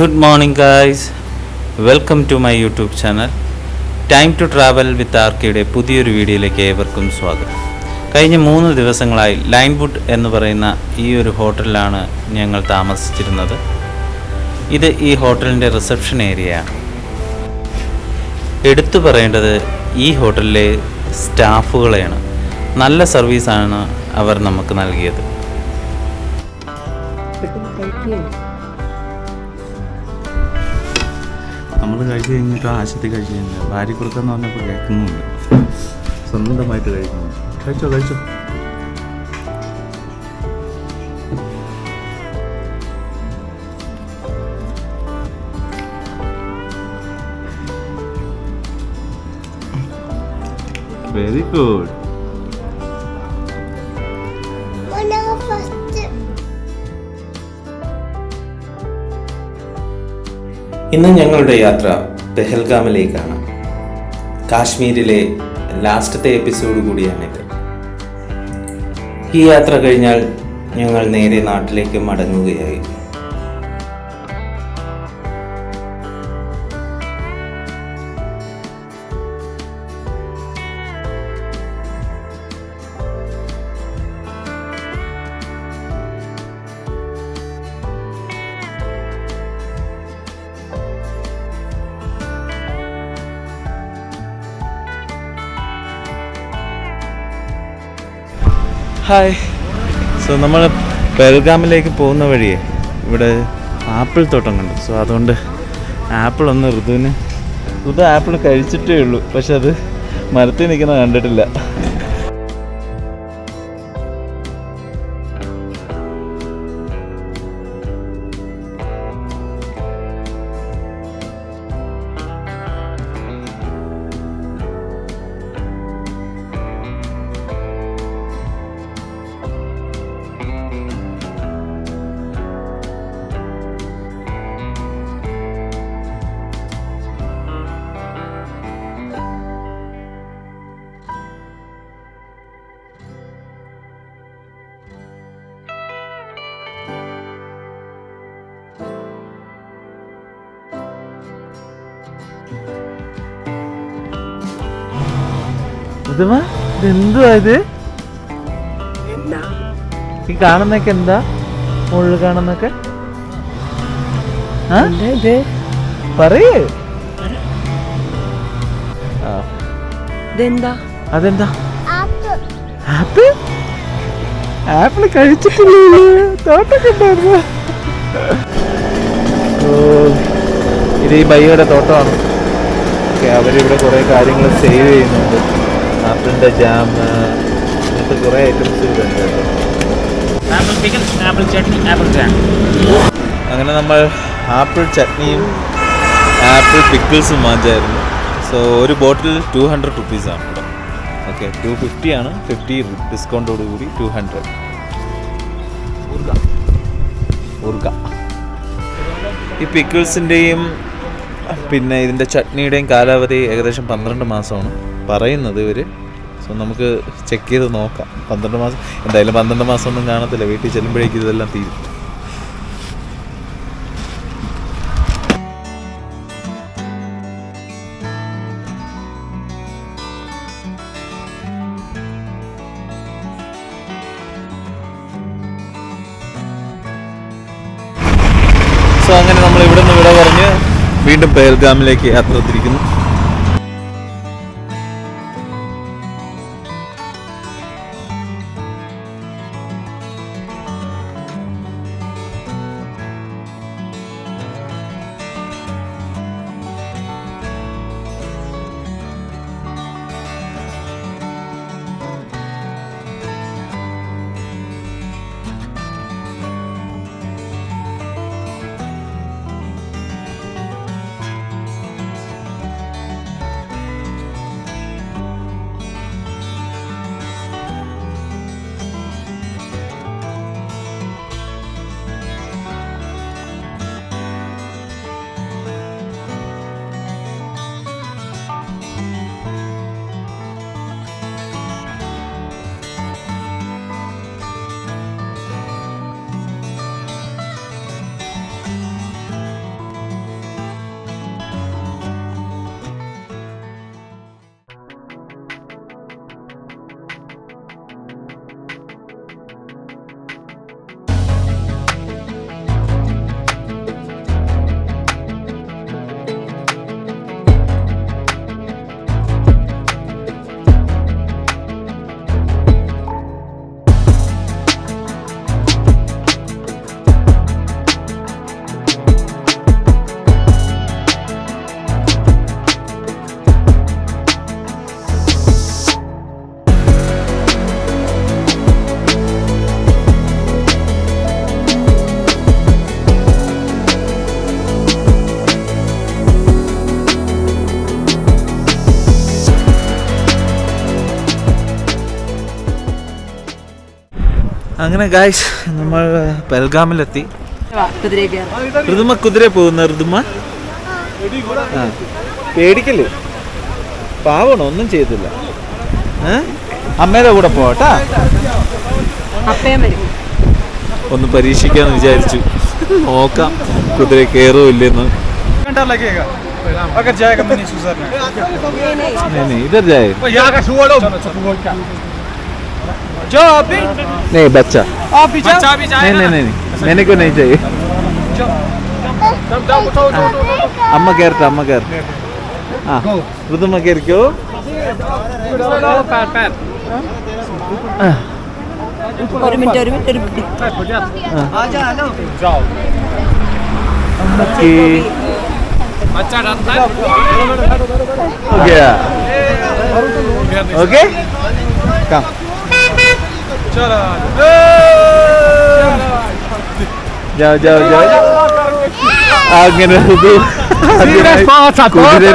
Good morning guys welcome to my YouTube channel time to travel with ആർക്കിയുടെ പുതിയൊരു വീഡിയോയിലേക്ക് ഏവർക്കും സ്വാഗതം. കഴിഞ്ഞ മൂന്ന് ദിവസങ്ങളായി ലൈൻവുഡ് എന്ന് പറയുന്ന ഈ ഒരു ഹോട്ടലിലാണ് ഞങ്ങൾ താമസിച്ചിരുന്നത്. ഇത് ഈ ഹോട്ടലിന്റെ റിസപ്ഷൻ ഏരിയയാണ് എടുത്തു പറയേണ്ടത് ഈ ഹോട്ടലിലെ സ്റ്റാഫുകളെയാണ്. നല്ല സർവീസാണ് അവർ നമുക്ക് നൽകിയത്. നമ്മൾ കഴിച്ച് കഴിഞ്ഞിട്ട് ആശത്തിൽ കഴിച്ച് കഴിഞ്ഞാൽ ഭാര്യ കുറുക്കെന്ന് പറഞ്ഞപ്പോൾ കേൾക്കുന്നുണ്ട്. സ്വന്തമായിട്ട് കഴിക്കുന്നു കഴിച്ചോ കഴിച്ചോ. വെരി ഗുഡ് ഇന്ന് ഞങ്ങളുടെ യാത്ര പെഹൽഗാമിലേക്കാണ്. കാശ്മീരിലെ ലാസ്റ്റത്തെ എപ്പിസോഡ് കൂടിയാണിത് ഈ യാത്ര കഴിഞ്ഞാൽ ഞങ്ങൾ നേരെ നാട്ടിലേക്ക് മടങ്ങുകയായി. ഹായ് സോ നമ്മൾ പെൽഗാമിലേക്ക് പോകുന്ന വഴിയെ ഇവിടെ ആപ്പിൾ തോട്ടം കണ്ടു. സോ അതുകൊണ്ട് ആപ്പിൾ ഒന്ന് ഋതുവിന് ഋതു ആപ്പിൾ കഴിച്ചിട്ടേ ഉള്ളൂ. പക്ഷെ അത് മരത്തിൽ നിൽക്കുന്ന കണ്ടിട്ടില്ല. ഋതുമ ഇതെന്തുവാ ഇത്? ഈ കാണുന്നൊക്കെ എന്താ? മുകളിൽ കാണുന്നൊക്കെ ആ? പറയേ. അതെന്താ? ആപ്പിൾ. ആപ്പിൾ? കഴിച്ചിട്ടില്ലേ? തോട്ടൊക്കെ ഉണ്ടായിരുന്നു? ഇത് ഈ ബൈയുടെ തോട്ടമാണ്. ഓക്കെ അവരിവിടെ കുറേ കാര്യങ്ങൾ സേവ് ചെയ്യുന്നുണ്ട്. ആപ്പിളിന്റെ ജാം അങ്ങനത്തെ കുറേ ഐറ്റംസ് ഇതുണ്ട് apple apple chutney apple jam അങ്ങനെ നമ്മൾ ആപ്പിൾ ചട്നിയും ആപ്പിൾ പിക്കിൾസും വാങ്ങിച്ചായിരുന്നു. സോ ഒരു ബോട്ടിൽ ടു ഹൺഡ്രഡ് റുപ്പീസാണ് ഓക്കെ ടു ഫിഫ്റ്റി ആണ്. ഫിഫ്റ്റി ഡിസ്കൗണ്ടോട് കൂടി ടു ഹൺഡ്രഡ് ഈ പിക്കിൾസിന്റെയും പിന്നെ ഇതിന്റെ ചട്നിയുടെയും കാലാവധി ഏകദേശം പന്ത്രണ്ട് മാസമാണ്. പറയുന്നത് ഇവർ സോ നമുക്ക് ചെക്ക് ചെയ്ത് നോക്കാം. പന്ത്രണ്ട് മാസം എന്തായാലും പന്ത്രണ്ട് മാസം ഒന്നും കാണത്തില്ല. വീട്ടിൽ ചെല്ലുമ്പോഴേക്കും ഇതെല്ലാം തീരും. സോ അങ്ങനെ നമ്മൾ ഇവിടെ നിന്ന് വിട പറഞ്ഞ് വീണ്ടും പേൽഗാമിലേക്ക് യാത്ര തിരിക്കുന്നു. അങ്ങനെ ഗായ്സ് നമ്മൾ പെൽഗാമിലെത്തി. ഋതുമ കുതിര പോകുന്ന ഋതുമ? ആ. പേടിക്കല്ലേ? പാവണം? ഒന്നും ചെയ്തില്ല. അമ്മയുടെ കൂടെ പോട്ടാ വരും ഒന്ന് പരീക്ഷിക്കാന്ന് വിചാരിച്ചു. നോക്കാം കുതിര കയറോ ഇല്ലെന്ന്. घंटा जो अभी नहीं बच्चा आप भी बच्चा भी नहीं नहीं नहीं नहीं मैंने को नहीं चाहिए അമ്മ കയറട്ടെ അമ്മ കയറട്ടെ ആ ഋതുമ്മ കയറിക്കോ ഒരു മിനിറ്റ് ഒരു മിനിറ്റ് ഒരു മിനിറ്റ് ഓക്കേ बच्चा jauh jauh jauh. Angin itu serius banget satu kudinya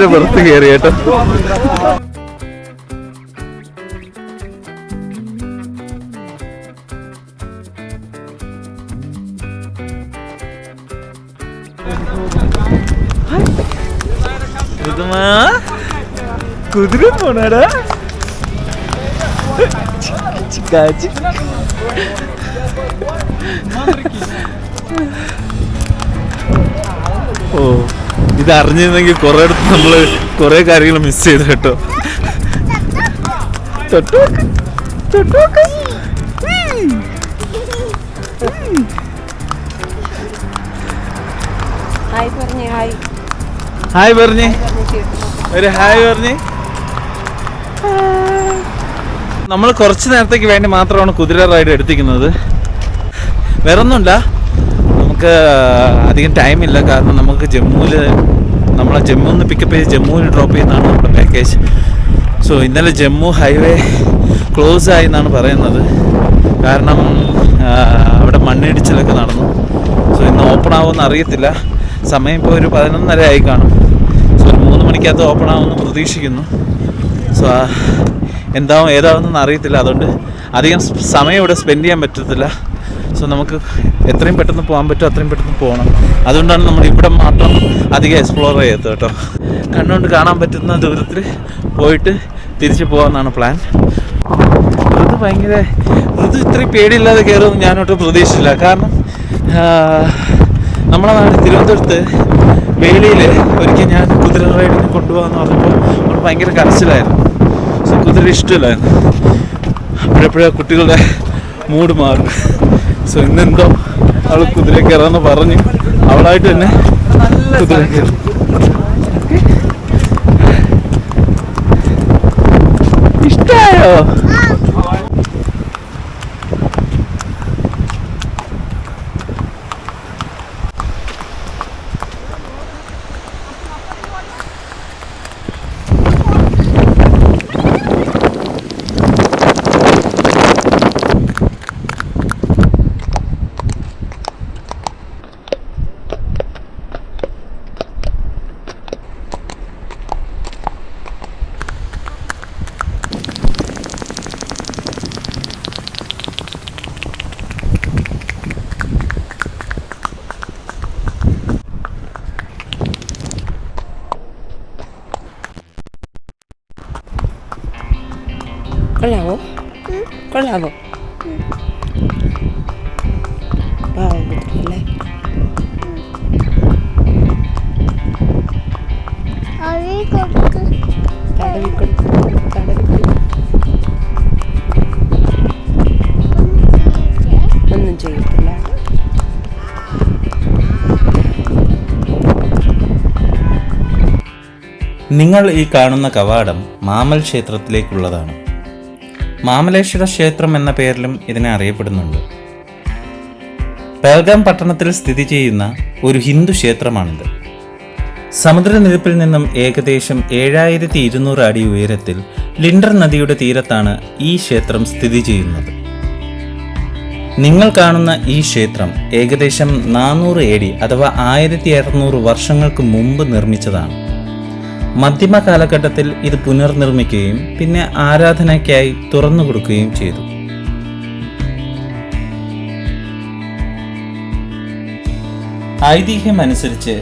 udah mah kudu mana ചിക്കാച്ചി ഓ ഇത് അറിഞ്ഞിരുന്നെങ്കിൽ കുറെ അടുത്ത് നമ്മൾ കുറെ കാര്യങ്ങൾ മിസ് ചെയ്തു കേട്ടോ. ഹായ് പറഞ്ഞേ ഒരു ഹായ് പറഞ്ഞേ. നമ്മൾ കുറച്ച് നേരത്തേക്ക് വേണ്ടി മാത്രമാണ് കുതിര റൈഡ് എടുത്തിരിക്കുന്നത്. വേറൊന്നുമില്ല. നമുക്ക് അധികം ടൈമില്ല കാരണം നമുക്ക് ജമ്മുവിൽ നമ്മളെ ജമ്മുവിൽ നിന്ന് പിക്കപ്പ് ചെയ്ത് ജമ്മുവിൽ ഡ്രോപ്പ് ചെയ്യുന്നതാണ് നമ്മുടെ പാക്കേജ് സോ ഇന്നലെ ജമ്മു ഹൈവേ ക്ലോസ് ആയി എന്നാണ് പറയുന്നത്. കാരണം അവിടെ മണ്ണിടിച്ചിലൊക്കെ നടന്നു. സോ ഇന്ന് ഓപ്പൺ ആവുമെന്ന് അറിയത്തില്ല. സമയം ഇപ്പോൾ ഒരു പതിനൊന്നര ആയി കാണും. സോ ഒരു മൂന്ന് മണിക്കകത്ത് ഓപ്പൺ ആവുമെന്ന് പ്രതീക്ഷിക്കുന്നു. സോ എന്താവും ഏതാവുമെന്നൊന്നും അറിയത്തില്ല. അതുകൊണ്ട് അധികം സമയം ഇവിടെ സ്പെൻഡ് ചെയ്യാൻ പറ്റത്തില്ല. സോ നമുക്ക് എത്രയും പെട്ടെന്ന് പോകാൻ പറ്റുമോ അത്രയും പെട്ടെന്ന് പോകണം. അതുകൊണ്ടാണ് നമ്മൾ ഇവിടെ മാത്രം അധികം എക്സ്പ്ലോർ ചെയ്തത് കേട്ടോ. കണ്ണുകൊണ്ട് കാണാൻ പറ്റുന്ന ദൂരത്തിൽ പോയിട്ട് തിരിച്ചു പോകാമെന്നാണ് പ്ലാൻ ഋതു ഭയങ്കര ഋതു ഇത്രയും പേടിയില്ലാതെ കയറുമെന്ന് ഞാനൊട്ടും പ്രതീക്ഷിച്ചില്ല. കാരണം നമ്മുടെ നാട് തിരുവനന്തപുരത്ത് വേളിയിൽ ഒരിക്കൽ ഞാൻ കുതിര റൈഡിന് കൊണ്ടുപോകാമെന്ന് പറഞ്ഞപ്പോൾ ഭയങ്കര കരച്ചിലായിരുന്നു. സോ കുതിര ഇഷ്ടമില്ലായിരുന്നു അപ്പോഴെപ്പോഴാ കുട്ടികളുടെ മൂഡ് മാറും സോ ഇന്നെന്തോ അവൾ കുതിര കയറാന്ന് പറഞ്ഞു അവളായിട്ട് തന്നെ കുതിര കയറും. ഇഷ്ടായോ? കൊള്ളാമോ പാവം കുട്ടിയല്ലേ ഒന്നും നിങ്ങൾ ഈ കാണുന്ന കവാടം മാമൽ ക്ഷേത്രത്തിലേക്കുള്ളതാണ്. മാമലേശ്വര ക്ഷേത്രം എന്ന പേരിലും ഇതിനെ അറിയപ്പെടുന്നുണ്ട്. പേൽഗാം പട്ടണത്തിൽ സ്ഥിതി ചെയ്യുന്ന ഒരു ഹിന്ദു ക്ഷേത്രമാണിത്. സമുദ്രനിരപ്പിൽ നിന്നും ഏകദേശം ഏഴായിരത്തി ഇരുന്നൂറ് അടി ഉയരത്തിൽ ലിൻഡർ നദിയുടെ തീരത്താണ് ഈ ക്ഷേത്രം സ്ഥിതി ചെയ്യുന്നത്. നിങ്ങൾ കാണുന്ന ഈ ക്ഷേത്രം ഏകദേശം നാനൂറ് എ ഡി അഥവാ ആയിരത്തി അറുന്നൂറ് വർഷങ്ങൾക്ക് മുമ്പ് നിർമ്മിച്ചതാണ്. മധ്യമ കാലഘട്ടത്തിൽ ഇത് പുനർനിർമ്മിക്കുകയും പിന്നെ ആരാധനയ്ക്കായി തുറന്നു കൊടുക്കുകയും ചെയ്തു. ഐതിഹ്യമനുസരിച്ച്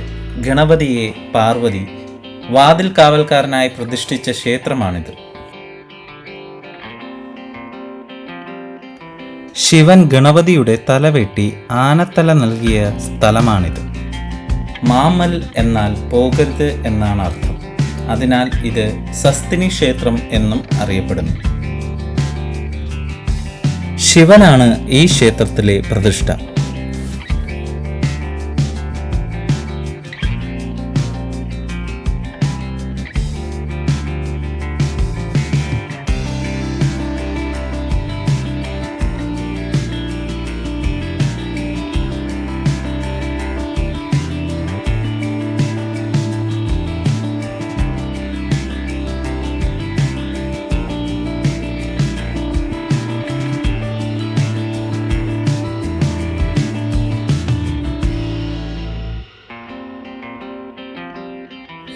ഗണപതിയെ പാർവതി വാതിൽ കാവൽക്കാരനായി പ്രതിഷ്ഠിച്ച ക്ഷേത്രമാണിത്. ശിവൻ ഗണപതിയുടെ തലവെട്ടി ആനത്തല നൽകിയ സ്ഥലമാണിത്. മാമൽ എന്നാൽ പോകരുത് എന്നാണ് അർത്ഥം അതിനാൽ ഇത് സസ്തിനി ക്ഷേത്രം എന്നും അറിയപ്പെടുന്നു. ശിവനാണ് ഈ ക്ഷേത്രത്തിലെ പ്രതിഷ്ഠ.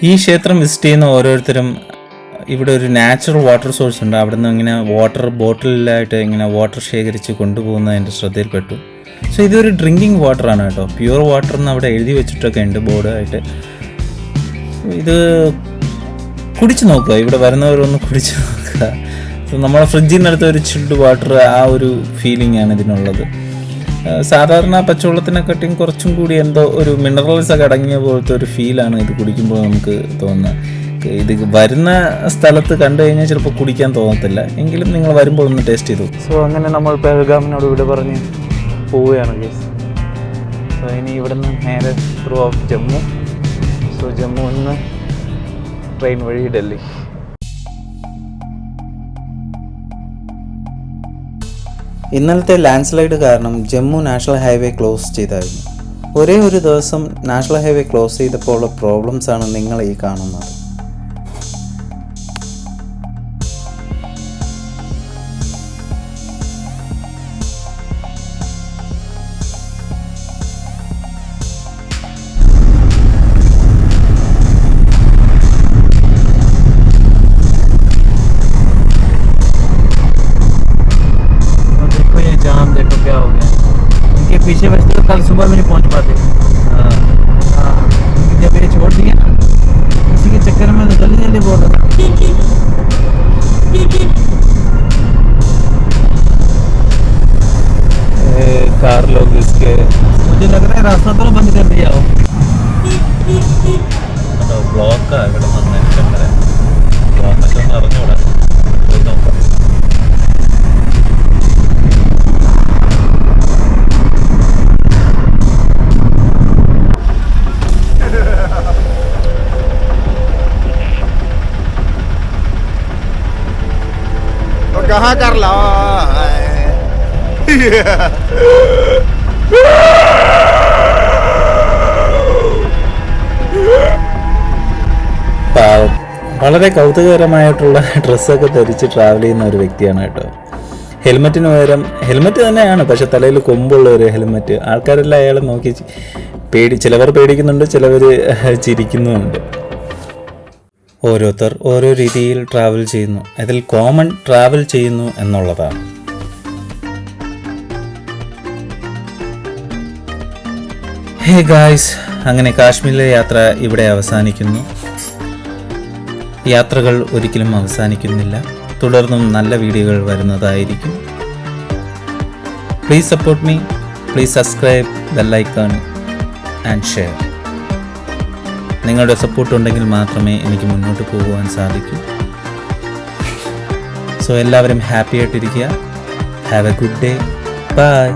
ഈ ക്ഷേത്രം വിസിറ്റ് ചെയ്യുന്ന ഓരോരുത്തരും ഇവിടെ ഒരു നാച്ചുറൽ വാട്ടർ സോഴ്സ് ഉണ്ട്. അവിടെ നിന്ന് ഇങ്ങനെ വാട്ടർ ബോട്ടിലായിട്ട് ഇങ്ങനെ വാട്ടർ ശേഖരിച്ച് കൊണ്ടുപോകുന്നത് എന്റെ ശ്രദ്ധയിൽപ്പെട്ടു. സോ ഇതൊരു ഡ്രിങ്കിങ് ആണ് കേട്ടോ. പ്യുവർ വാട്ടർ എന്ന് അവിടെ എഴുതി വെച്ചിട്ടൊക്കെ ഉണ്ട് ബോർഡായിട്ട്. ഇത് കുടിച്ചു നോക്കുക. ഇവിടെ വരുന്നവരൊന്ന് കുടിച്ചു നോക്കുക. സോ നമ്മളെ ഫ്രിഡ്ജിനടുത്ത് ഒരു ചിൽഡ് വാട്ടർ ആ ഒരു ഫീലിംഗ് ആണ് ഇതിനുള്ളത്. സാധാരണ പച്ചവെള്ളത്തിനെക്കാട്ടിയും കുറച്ചും കൂടി എന്തോ ഒരു മിനറൽസ് ഒക്കെ അടങ്ങിയ പോലത്തെ ഒരു ഫീലാണ് ഇത് കുടിക്കുമ്പോൾ നമുക്ക് തോന്നുന്നത്. ഇത് വരുന്ന സ്ഥലത്ത് കണ്ടു കഴിഞ്ഞാൽ ചിലപ്പോൾ കുടിക്കാൻ തോന്നത്തില്ല. എങ്കിലും നിങ്ങൾ വരുമ്പോൾ ഒന്ന് ടേസ്റ്റ് ചെയ്തു സോ അങ്ങനെ നമ്മൾ പെഹൽഗാമിനോട് ഇവിടെ പറഞ്ഞ് പോവുകയാണ് ഗേസ് സോ ഇനി ഇവിടുന്ന് നേരെ ത്രൂ ഓഫ് ജമ്മു. സോ ജമ്മുവിൽ നിന്ന് ട്രെയിൻ വഴി ഡൽഹി. ഇന്നലത്തെ ലാൻഡ് സ്ലൈഡ് കാരണം ജമ്മു നാഷണൽ ഹൈവേ ക്ലോസ് ചെയ്തായിരുന്നു. ഒരേ ഒരു ദിവസം നാഷണൽ ഹൈവേ ക്ലോസ് ചെയ്തപ്പോൾ ഉള്ള പ്രോബ്ലംസ് ആണ് നിങ്ങൾ ഈ കാണുന്നത്. छः बजे तक कल सुबह में नहीं पहुँच पाते। हाँ। जब ये छोड़ दिया इसी के चक्कर में जल्दी जल्दी बोल रहा था कार लोग इसके मुझे लग रहा है रास्ता तो बंद कर दिया हो। ब्लॉक का अगर मन नहीं कर रहा है। ब्लॉक तो का तो कहाँ कर ला പാവം വളരെ കൗതുകകരമായിട്ടുള്ള ഡ്രസ്സൊക്കെ ധരിച്ച് ട്രാവൽ ചെയ്യുന്ന ഒരു വ്യക്തിയാണ് കേട്ടോ ഹെൽമെറ്റിന് പകരം ഹെൽമെറ്റ് തന്നെയാണ് പക്ഷെ തലയിൽ കൊമ്പുള്ള ഒരു ഹെൽമെറ്റ് ആൾക്കാരെല്ലാം അയാളെ നോക്കി ചി- പേടി ചിലവർ പേടിക്കുന്നുണ്ട് ചിലവർ ചിരിക്കുന്നുമുണ്ട് ഓരോരുത്തർ ഓരോ രീതിയിൽ ട്രാവൽ ചെയ്യുന്നു. അതിൽ കോമൺ ട്രാവൽ ചെയ്യുന്നു എന്നുള്ളതാണ്. ഹേ ഗായ്സ് അങ്ങനെ കാശ്മീരിലെ യാത്ര ഇവിടെ അവസാനിക്കുന്നു. യാത്രകൾ ഒരിക്കലും അവസാനിക്കുന്നില്ല. തുടർന്നും നല്ല വീഡിയോകൾ വരുന്നതായിരിക്കും. Please support me please subscribe the like on and share നിങ്ങളുടെ സപ്പോർട്ട് ഉണ്ടെങ്കിൽ മാത്രമേ എനിക്ക് മുന്നോട്ട് പോകുവാൻ സാധിക്കൂ. സോ എല്ലാവരും ഹാപ്പി ആയിട്ടിരിക്കുക. Have a good day bye